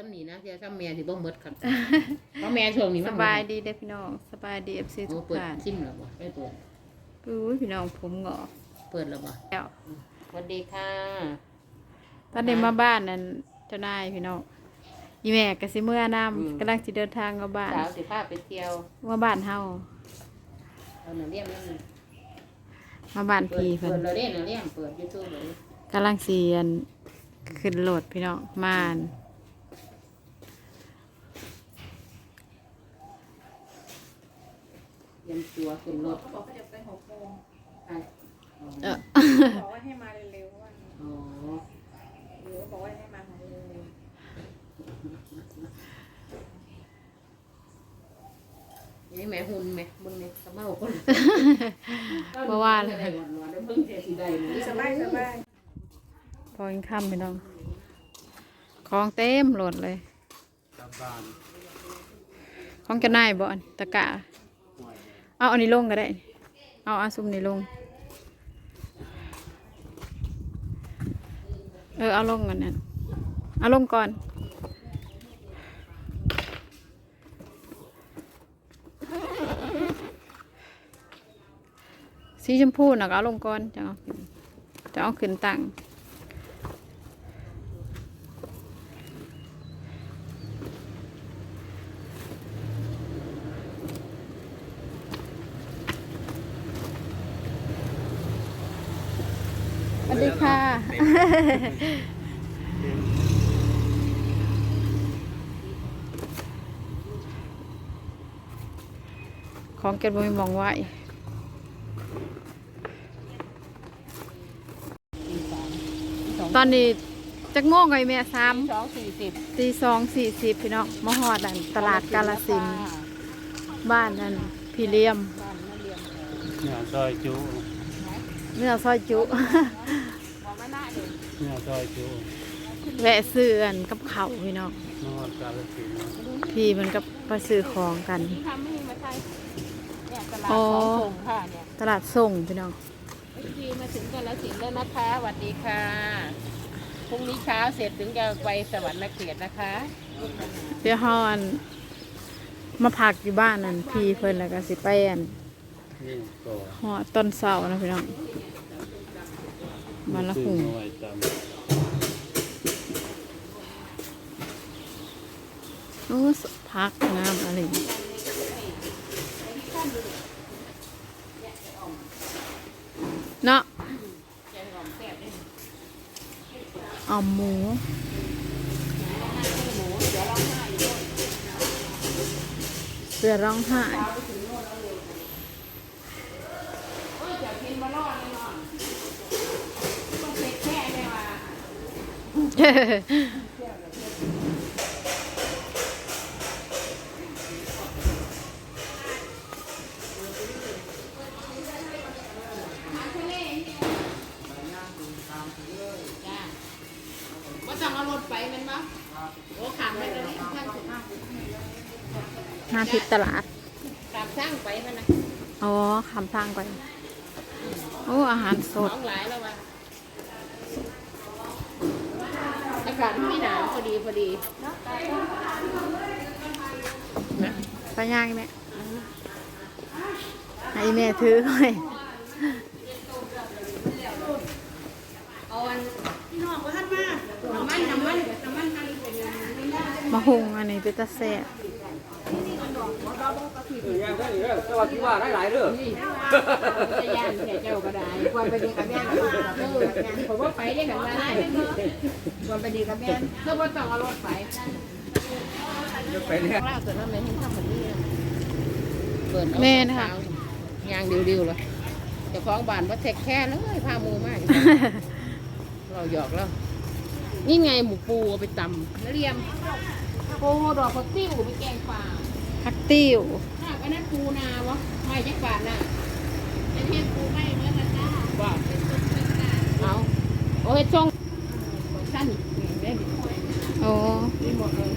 ซ้ำนี่นะเดี๋ยวซ้ำแม่สิบ่หมดครับเพราะแม่ช่วงนี้สมันบายดีเด้อพี่น้อง สบายดี FC โอ้ทุกเปิดท่านซิมแล้วบ่ไม่เปิด อุ้ยพี่น้องผมงอกเปิดแล้วบ่แล้วสวัสดีค่ะตอนนี้มาบ้านนั่นเจ้านายพี่น้องอีแม่ก็สิเมื่อนํกำลังสิเดินทางมาบ้านสาวสิพาไปเที่ยวมาบ้านเฮาเอาหนังเลี้ยมนั่นมาบ้านเปิดพี่เปิเพิ่ดนเราเล่นเราเลี้ยมเปิด YouTube เลยกำลังสิอันขึ้นโหลดพี่น้องมาอัน เต รียมตัวขึ้นรถบอกว่าจะไปหกโมงไปเออบอกว่าให้มาเร็วๆวันนี้อ๋อหรือว่าบอกว่าให้มาหาเร็วนี่แม่หุ่นแม่เบิ่งนี่สมาคนบ่ว่าเลยได้ก่อนว่าได้เบิ่งเทสิได้นี่ๆสบายสบายพอกินค่ำพี่น้อง ของเต็มโหลดเลย กลับบ้านของเจ้านายบ่อันตะกะ เอาอันนี้ลงก็ได้ เอาอาซุมนี้ลง เออเอาลงก่อนนั่นเอาลงก่อน สีชมพูน่ะก็เอาลงก่อนจะเอาจะเอาขึ้นตั้ง ดีค่ะ ของเก็บบ่มีมองไว้ตอนนี้จักโมงไงแม่สามสองสี่สิบตีสองสี่สิบพี่น้องมาหอดอันตลาดกาลสินธุ์บ้านนั่นพี่เลี้ยมบ้านนั่นเรียนเออเนี่ยซอยจุ เนื้อซอยจุบอกมาหน้าเด็กเนี่ยซอยจุแวะซื้ออันกับเขาวพี่น้องนอดกาลสินธุ์พี่มันกับไปซื้อของกัน ที่ทำไม่มีมาใช้เนี่ยตลาดอ๋อของส่งค่ะเนี่ยตลาดส่งพี่น้องพี่มาถึงกันแล้วสินแล้วนะคะสวัสดีค่ะพรุ่งนี้เช้าเสร็จถึงจะไปสวรรค์เขตนะคะเดี๋ยวเฮาอันมาพักอยู่บ้านนั่นพี่เพิ่นแล้วก็สิไปอัน นี่ก่อหอดต้นเสานะพี่น้องมาละหุงซื้อมาไว้จโอ้พักงามอะไรเนาะเอาหมูเสือร้องไห้ ว่าต้องเอารถไปแมันปะโอ้ขามไปแล้วนี่างสุดมาทิศตลาดขามสร้างไปมันนะ อ๋อคำทางก่อน โอ้ อาหารสดน้องหลายแล้วว่ะอากาศไม่หนาวพอดีพอดีนะไปย่างแม่ให้แม่ถือหน่อยเอาอันน้องว่าท่านมาน้ำมันน้ำมันน้ำมันทันเป็นมาหุงอันนี้เป็นตะแซ่บ สวัสดีว่าหลายๆเด้อนี่จะย่านแค่เจ้าก็ได้ควรไปดีกับแม่เออผมว่าไปได้กันได้ควรไปดีกับแม่เพื่อว่าต้องเอารถไปไปเนี่ยล่าสุดนั้นแม่ให้ทำแบบนี้เปิดแม่นะคะยางดิวๆเลยจ้าของบานว่าแท็กแค่เลยพามูมาก เราหยอกแล้ว นี่ไงหมูปูเอาไปตำแล้วเรียมโอ้ดอกผักติ้วไปแกงปลา ผักติ้วน่าอันนั้นปูนาวะไม่จักบาทน่ะเป็นเห็ดปูไม่เมื่อกันจ้าว่าเอาโอ้เห็ดช่องสั้นได้ดิโอ้นี่หมดเลย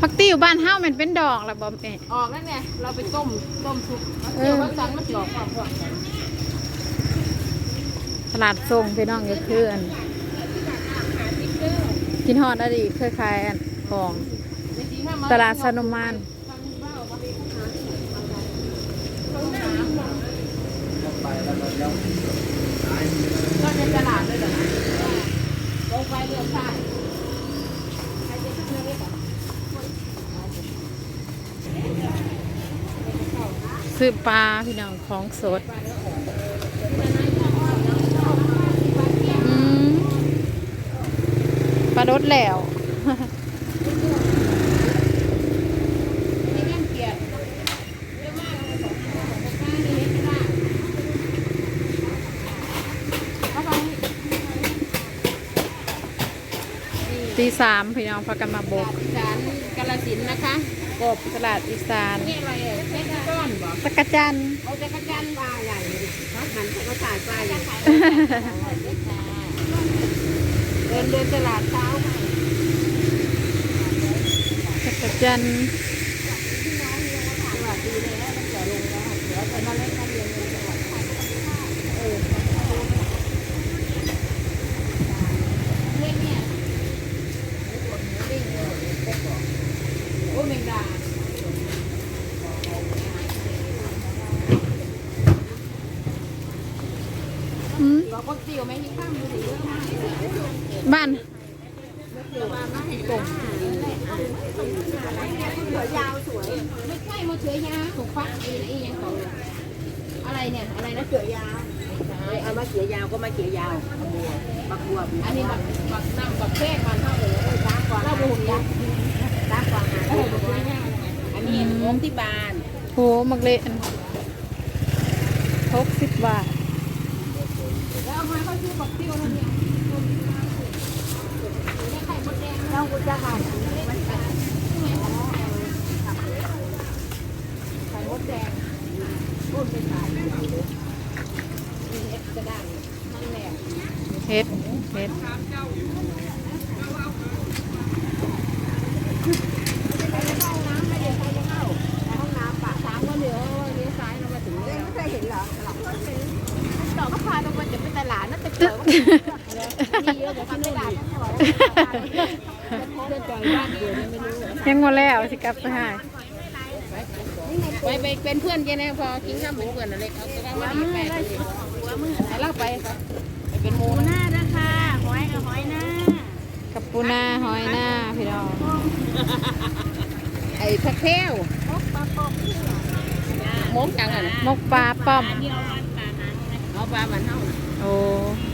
ผักติ้วบ้านเฮามันเป็นดอกละบ่แม่ออกแล้วไงเราไปต้มต้มซุปเออเดี๋ยวว่าสั่งมาจอกความพวกตลาดส่งพี่น้องก็คืออันกินฮอดอดีตเคยขายอัน ของตลาดสนุมานก็ในตลาดเลยเหรอลงไปเรื่อใต้ซื้อปลาพี่น้องของสดอืมปลาดดแล้ว นี่แม่เกียรติเยอะมากเลยของของป้านี่เล็กมากเอาไป ตี สามพี่น้องพากันมาโบกอีสานกาลสินธุ์นะคะกบตลาดอีสานนี่อะไรอะเล็กก้อนบ่ตะกะจันเอาแต่กระจันปลาใหญ่เลยฮะมันเขาถ่ายปลาใหญ่เดินเดินตลาดเช้าไปตะกะจัน สวัสดีเลยนะตั้งแต่ลงแล้วเดี๋ยวไปมาเล่นมาเรียนเลยจังหวัดเออเล่นเนี่ยโอ้แมงดา อืม เราก็เกี่ยวไม่มีข้ามดูดิ บ้านยาไม่ให้กลมเสือยาวสวย ไม่ใช่มาเสือยาวถูกฟักอีไอ้ยังของอะไรเนี่ยอะไรนะเสือยาวเอามาเขียยาวก็มาเขียยาวปักบัวอันนี้บักบักน้ำบักแป้งมันเท่าเลยล้างก่อนแล้วบุญยักษ์รักว่าหาเออบักแป้งอันนี้งงที่บานโหมักเละหกสิบบาท เอามาเขาชื่อบักติ้วนั่นเนี่ยไข่มดแดงเราก็จะหั่นไข่มดแดงรุ่นเป็นขายเอ็ดกระด้างมันแหละเฮ็ดเฮ็ด ยังหมดแล้วสิกลับไปให้ไปไปเป็นเพื่อนกันนะพอกินข้าวเป็นเพื่อนอะไรเขาก็ว่าดีแม่ดีแต่เราไปไปเป็นโมหน้านะคะหอยกับหอยหน้ากับปูนาหอยหน้าพี่น้องไอ้ผักแพ้วมกจังอะมกปลาป้อมเอาปลามันเท่าโอ้ถ้ากัน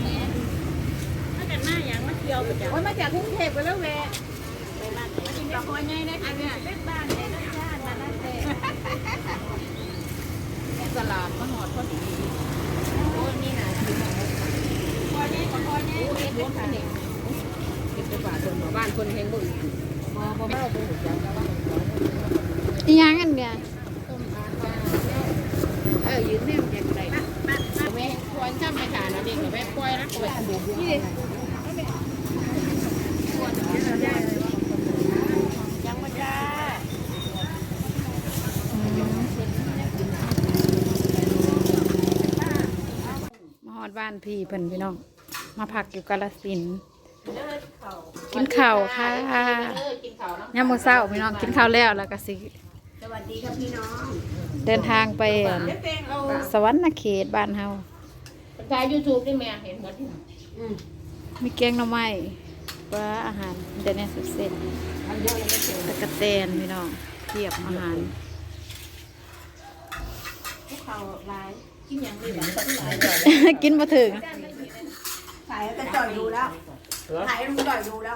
หน้าอย่างมาเที่ยวประจโอ้ยมาจากกรุงเทพไปแล้วแม่ำมากินปลาหอยไงได้ค่ะเนี่ยเล็กบ้านเลยนะจ้ามานั่นเลยตลาดมาหอดพอดีโอ้ยนี่นะพอเนี่ยพอเนี่ยโอ้ยเด็ดค่ะเนี่ยเก็บไปฝากคนหมู่บ้านคนเฮงบุญมอบ่เมาบ่หูจักแล้วว่าอีหยังอันเนี่ยต้มปลาปลาเออยืนแนมแจกได้แม่ควรจำไปฐานนะเด็กแม่ปล่อยรักไว้นี่ ยังมาจ้า มาฮอดบ้านพี่เพิ่นพี่น้อง มาพักอยู่กาลสินธุ์กินข้าวค่ะเออกินข้าวน้ำยามมื้อเช้าพี่น้องกินข้าวแล้วแล้วก็สิสวัสดีครับพี่น้องเดินทางไปอั่นเต้งเอาสวรรค์เขตบ้านเฮาถ่ายยูทูบได้ไหมเห็นหมดมีแกงหน่อไม้ปลาอาหารเดยวนี้สุดเสร็จมันเยอะยังไม่เจอตะกะแตนพี่น้องเทียบอาหารพวกเขาลาย กินอย่างนี้แบบต้นลายกินมาถึงถ่ายกันจ่อยดูแล้วถ่ายลุงจ่อยดูแล้ว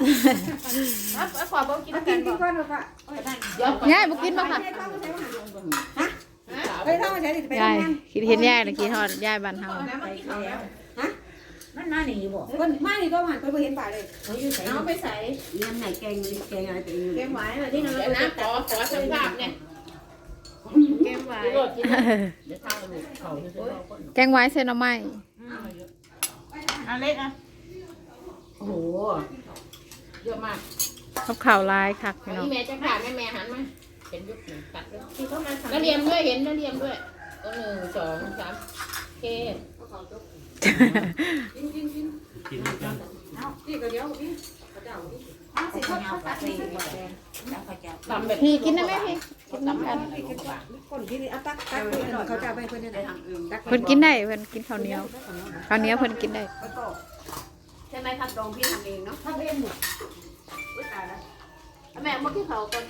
แล้วขอบอกกินกิกันนกินก้อนเลยค่ะเดี๋ยวยายบ่กินบ่ค่ะไปท่องใช้ดิไปยายทำงานคิดเห็นยายหรือคิดฮอดยายบ้านเฮามันมาหนีบ่คนมาหนีก็หันไปเห็นป่าเลยเอาไปใส่เลี้ยงไหนแกงแกงอะไรตัวเองแกงหวานแบบนี้นะเดี๋ยวนะขอขอสัมภาษณ์เนี่ยแกง หวานเดี๋ยวกินเดี๋ยวทางลูกเขาจะซื้อคนแกงไว้เส้นหน่อไม้อันเล็กอะโอ้โหเยอะมากกับข้าวหลายคักพี่น้องนี่แม่จะขาดแม่แม่หันมาเห็นยุคหนึ่งตัดเลยแล้วเรียมด้วยเห็นแล้วเรียมด้วยตัวหนึ่งสองสามโอเคกินกันนี่ก็เดี๋ยวพี่เขาจะเอาพี่ สิเขาเขาตัดสิแล้วเขาจะตำแบบพี่กินได้ไหมพี่กินน้ำกันคนที่นี่เอาตักตักเพิ่นเขาจะเอาไปเพิ่นนี่นเพิ่นกินได้เพิ่นกินข้าวเหนียวข้าวเหนียวเพิ่นกินได้ใช่ไหมทำตรงพี่ทำเองเนาะทำเองหมดอุ้ยตายแล้วแม่เมื่อกี้เขากัน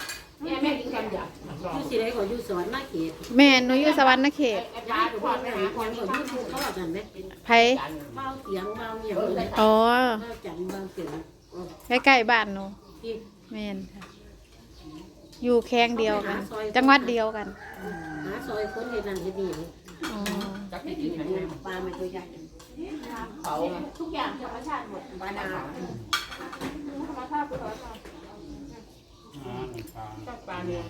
แม่แม่กินคำหยาบอยู่สิได้ก็อยู่สอนมาเขตแม่หนูอยู่สวรรค์เขตอาจารย์พ่อแม่ก่อนก็อยู่ภูเขาว่าจังได๋ไผเมาเสียงเมาเหยียบอ๋อจังเมาเสียง ใกล้ๆบ้านหนูที่แม่นค่ะอยู่แข้งเดียวกัน จังหวัดเดียวกันหาซอยคนเฮ็ดนั่นเฮ็ดนี่อ๋อจักให้กินไหนปลาไม่ตัวใหญ่เขาไงทุกอย่างธรรมชาติหมดปลาดาวธรรมชาติคือธรรมชาติอ่าหนึ่งครั้งปลาเนียน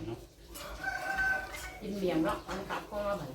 กินเมียมแล้วมันกลับเข้ามาเหมือน